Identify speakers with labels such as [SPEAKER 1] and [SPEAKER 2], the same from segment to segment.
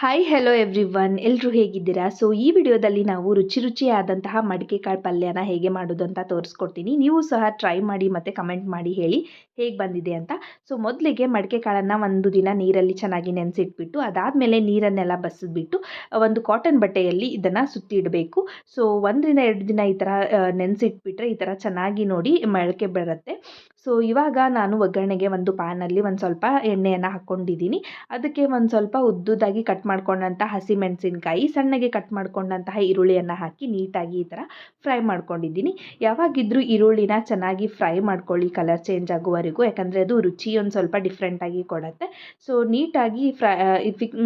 [SPEAKER 1] Hi hello every one ಎಲ್ಲರೂ ಹೇಗಿದ್ದೀರಾ? So ಈ ವಿಡಿಯೋದಲ್ಲಿ ನಾವು ರುಚಿ ರುಚಿಯಾದಂತಹ ಮಡಿಕೆ ಕಾಳು ಪಲ್ಯನ ಹೇಗೆ ಮಾಡೋದು ಅಂತ ತೋರಿಸ್ಕೊಡ್ತೀನಿ. ನೀವು ಸಹ ಟ್ರೈ ಮಾಡಿ ಮತ್ತು ಕಮೆಂಟ್ ಮಾಡಿ ಹೇಳಿ ಹೇಗೆ ಬಂದಿದೆ ಅಂತ. ಸೊ ಮೊದಲಿಗೆ ಮಡಿಕೆ ಕಾಳನ್ನು ಒಂದು ದಿನ ನೀರಲ್ಲಿ ಚೆನ್ನಾಗಿ ನೆನೆಸಿಟ್ಬಿಟ್ಟು, ಅದಾದಮೇಲೆ ನೀರನ್ನೆಲ್ಲ ಬಸಿದ್ಬಿಟ್ಟು ಒಂದು ಕಾಟನ್ ಬಟ್ಟೆಯಲ್ಲಿ ಇದನ್ನು ಸುತ್ತಿಡಬೇಕು. ಸೊ ಒಂದರಿಂದ ಎರಡು ದಿನ ಈ ಥರ ನೆನೆಸಿಟ್ಬಿಟ್ರೆ ಈ ಥರ ಚೆನ್ನಾಗಿ ನೋಡಿ ಮೊಳಕೆ ಬರುತ್ತೆ. ಸೊ ಇವಾಗ ನಾನು ಒಗ್ಗರಣೆಗೆ ಒಂದು ಪ್ಯಾನಲ್ಲಿ ಒಂದು ಸ್ವಲ್ಪ ಎಣ್ಣೆಯನ್ನು ಹಾಕ್ಕೊಂಡಿದ್ದೀನಿ. ಅದಕ್ಕೆ ಒಂದು ಸ್ವಲ್ಪ ಉದ್ದುದಾಗಿ ಕಟ್ ಮಾಡ್ಕೊಂಡಂಥ ಹಸಿಮೆಣಸಿನ್ಕಾಯಿ, ಸಣ್ಣಗೆ ಕಟ್ ಮಾಡ್ಕೊಂಡಂತಹ ಈರುಳ್ಳಿಯನ್ನು ಹಾಕಿ ನೀಟಾಗಿ ಈ ಥರ ಫ್ರೈ ಮಾಡ್ಕೊಂಡಿದ್ದೀನಿ. ಯಾವಾಗಿದ್ದರೂ ಈರುಳ್ಳಿನ ಚೆನ್ನಾಗಿ ಫ್ರೈ ಮಾಡ್ಕೊಳ್ಳಿ ಕಲರ್ ಚೇಂಜ್ ಆಗುವವರೆಗೂ. ಯಾಕಂದರೆ ಅದು ರುಚಿ ಒಂದು ಸ್ವಲ್ಪ ಡಿಫ್ರೆಂಟಾಗಿ ಕೊಡುತ್ತೆ. ಸೊ ನೀಟಾಗಿ ಫ್ರೈ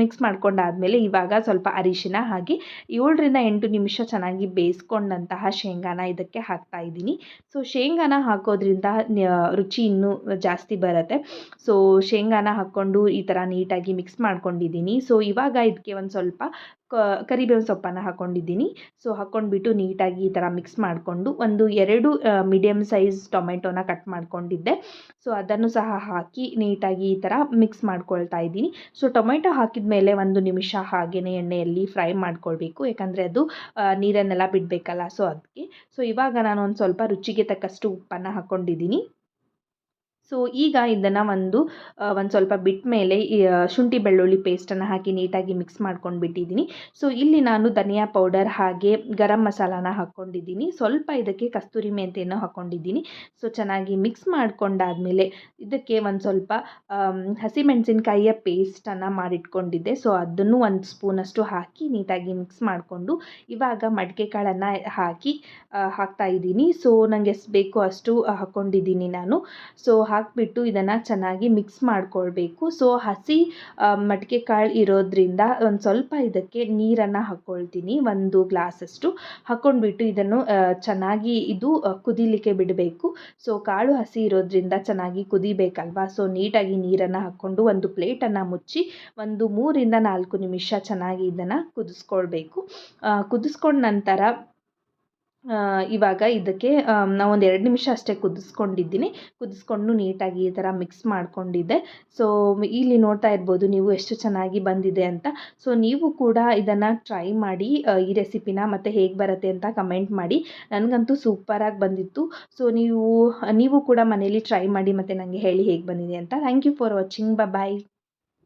[SPEAKER 1] ಮಿಕ್ಸ್ ಮಾಡ್ಕೊಂಡಾದಮೇಲೆ ಇವಾಗ ಸ್ವಲ್ಪ ಅರಿಶಿನ ಹಾಕಿ ಏಳರಿಂದ ಎಂಟು ನಿಮಿಷ ಚೆನ್ನಾಗಿ ಬೇಯಿಸ್ಕೊಂಡಂತಹ ಶೇಂಗಾನ ಇದಕ್ಕೆ ಹಾಕ್ತಾ ಇದ್ದೀನಿ. ಸೊ ಶೇಂಗಾನ ಹಾಕೋದ್ರಿಂದ ರುಚಿ ಇನ್ನೂ ಜಾಸ್ತಿ ಬರುತ್ತೆ. ಸೊ ಶೇಂಗಾನ ಹಾಕ್ಕೊಂಡು ಈ ಥರ ನೀಟಾಗಿ ಮಿಕ್ಸ್ ಮಾಡ್ಕೊಂಡಿದ್ದೀನಿ. ಸೊ ಇವಾಗ ಇದಕ್ಕೆ ಒಂದು ಸ್ವಲ್ಪ ಕರಿಬೇವಿನ ಸೊಪ್ಪನ್ನು ಹಾಕ್ಕೊಂಡಿದ್ದೀನಿ ಸೊ ಹಾಕ್ಕೊಂಡ್ಬಿಟ್ಟು ನೀಟಾಗಿ ಈ ಥರ ಮಿಕ್ಸ್ ಮಾಡಿಕೊಂಡು ಒಂದು ಎರಡು ಮೀಡಿಯಮ್ ಸೈಜ್ ಟೊಮೆಟೊನ ಕಟ್ ಮಾಡ್ಕೊಂಡಿದ್ದೆ. ಸೊ ಅದನ್ನು ಸಹ ಹಾಕಿ ನೀಟಾಗಿ ಈ ಥರ ಮಿಕ್ಸ್ ಮಾಡ್ಕೊಳ್ತಾ ಇದ್ದೀನಿ. ಸೊ ಟೊಮೆಟೊ ಹಾಕಿದ ಮೇಲೆ ಒಂದು ನಿಮಿಷ ಹಾಗೆಯೇ ಎಣ್ಣೆಯಲ್ಲಿ ಫ್ರೈ ಮಾಡ್ಕೊಳ್ಬೇಕು. ಯಾಕಂದರೆ ಅದು ನೀರನ್ನೆಲ್ಲ ಬಿಡಬೇಕಲ್ಲ ಸೊ ಅದಕ್ಕೆ ಸೊ ಇವಾಗ ನಾನು ಒಂದು ಸ್ವಲ್ಪ ರುಚಿಗೆ ತಕ್ಕಷ್ಟು ಉಪ್ಪನ್ನು ಹಾಕ್ಕೊಂಡಿದ್ದೀನಿ ಸೊ ಈಗ ಇದನ್ನು ಒಂದು ಒಂದು ಸ್ವಲ್ಪ ಬಿಟ್ಟ ಮೇಲೆ ಶುಂಠಿ ಬೆಳ್ಳುಳ್ಳಿ ಪೇಸ್ಟನ್ನು ಹಾಕಿ ನೀಟಾಗಿ ಮಿಕ್ಸ್ ಮಾಡ್ಕೊಂಡು ಬಿಟ್ಟಿದ್ದೀನಿ. ಸೊ ಇಲ್ಲಿ ನಾನು ಧನಿಯಾ ಪೌಡರ್ ಹಾಗೆ ಗರಂ ಮಸಾಲಾನ ಹಾಕ್ಕೊಂಡಿದ್ದೀನಿ ಸ್ವಲ್ಪ ಇದಕ್ಕೆ ಕಸ್ತೂರಿ ಮೆಂತೆಯನ್ನು ಹಾಕ್ಕೊಂಡಿದ್ದೀನಿ ಸೊ ಚೆನ್ನಾಗಿ ಮಿಕ್ಸ್ ಮಾಡ್ಕೊಂಡಾದಮೇಲೆ ಇದಕ್ಕೆ ಒಂದು ಸ್ವಲ್ಪ ಹಸಿಮೆಣಸಿನ್ಕಾಯಿಯ ಪೇಸ್ಟನ್ನು ಮಾಡಿಟ್ಕೊಂಡಿದ್ದೆ. ಸೊ ಅದನ್ನು ಒಂದು ಸ್ಪೂನಷ್ಟು ಹಾಕಿ ನೀಟಾಗಿ ಮಿಕ್ಸ್ ಮಾಡಿಕೊಂಡು ಇವಾಗ ಮಡಿಕೆ ಕಾಳನ್ನು ಹಾಕಿ ಹಾಕ್ತಾ ಇದ್ದೀನಿ. ಸೊ ನನಗೆ ಎಷ್ಟು ಬೇಕೋ ಅಷ್ಟು ಹಾಕ್ಕೊಂಡಿದ್ದೀನಿ ನಾನು. ಸೊ ಹಾಕಿಬಿಟ್ಟು ಇದನ್ನು ಚೆನ್ನಾಗಿ ಮಿಕ್ಸ್ ಮಾಡಿಕೊಳ್ಬೇಕು. ಸೊ ಹಸಿ ಮಟ್ಕೆ ಕಾಳು ಇರೋದ್ರಿಂದ ಒಂದು ಸ್ವಲ್ಪ ಇದಕ್ಕೆ ನೀರನ್ನು ಹಾಕ್ಕೊಳ್ತೀನಿ ಒಂದು ಗ್ಲಾಸಷ್ಟು. ಹಾಕ್ಕೊಂಡ್ಬಿಟ್ಟು ಇದನ್ನು ಚೆನ್ನಾಗಿ ಇದು ಕುದಿಲಿಕ್ಕೆ ಬಿಡಬೇಕು. ಸೊ ಕಾಳು ಹಸಿ ಇರೋದ್ರಿಂದ ಚೆನ್ನಾಗಿ ಕುದಿಬೇಕಲ್ವಾ? ಸೊ ನೀಟಾಗಿ ನೀರನ್ನು ಹಾಕ್ಕೊಂಡು ಒಂದು ಪ್ಲೇಟನ್ನು ಮುಚ್ಚಿ ಒಂದು ಮೂರಿಂದ ನಾಲ್ಕು ನಿಮಿಷ ಚೆನ್ನಾಗಿ ಇದನ್ನು ಕುದಿಸ್ಕೊಳ್ಬೇಕು. ಕುದಿಸ್ಕೊಂಡ ನಂತರ ಇವಾಗ ಇದಕ್ಕೆ ನಾವೊಂದು ಎರಡು ನಿಮಿಷ ಅಷ್ಟೇ ಕುದಿಸ್ಕೊಂಡಿದ್ದೀನಿ. ಕುದಿಸ್ಕೊಂಡು ನೀಟಾಗಿ ಈ ಥರ ಮಿಕ್ಸ್ ಮಾಡ್ಕೊಂಡಿದ್ದೆ. ಸೊ ಇಲ್ಲಿ ನೋಡ್ತಾ ಇರ್ಬೋದು ನೀವು ಎಷ್ಟು ಚೆನ್ನಾಗಿ ಬಂದಿದೆ ಅಂತ. ಸೊ ನೀವು ಕೂಡ ಇದನ್ನು ಟ್ರೈ ಮಾಡಿ ಈ ರೆಸಿಪಿನ ಮತ್ತು ಹೇಗೆ ಬರುತ್ತೆ ಅಂತ ಕಮೆಂಟ್ ಮಾಡಿ. ನನಗಂತೂ ಸೂಪರಾಗಿ ಬಂದಿತ್ತು. ಸೊ ನೀವು ನೀವು ಕೂಡ ಮನೇಲಿ ಟ್ರೈ ಮಾಡಿ ಮತ್ತು ನನಗೆ ಹೇಳಿ ಹೇಗೆ ಬಂದಿದೆ ಅಂತ. Thank you for watching bye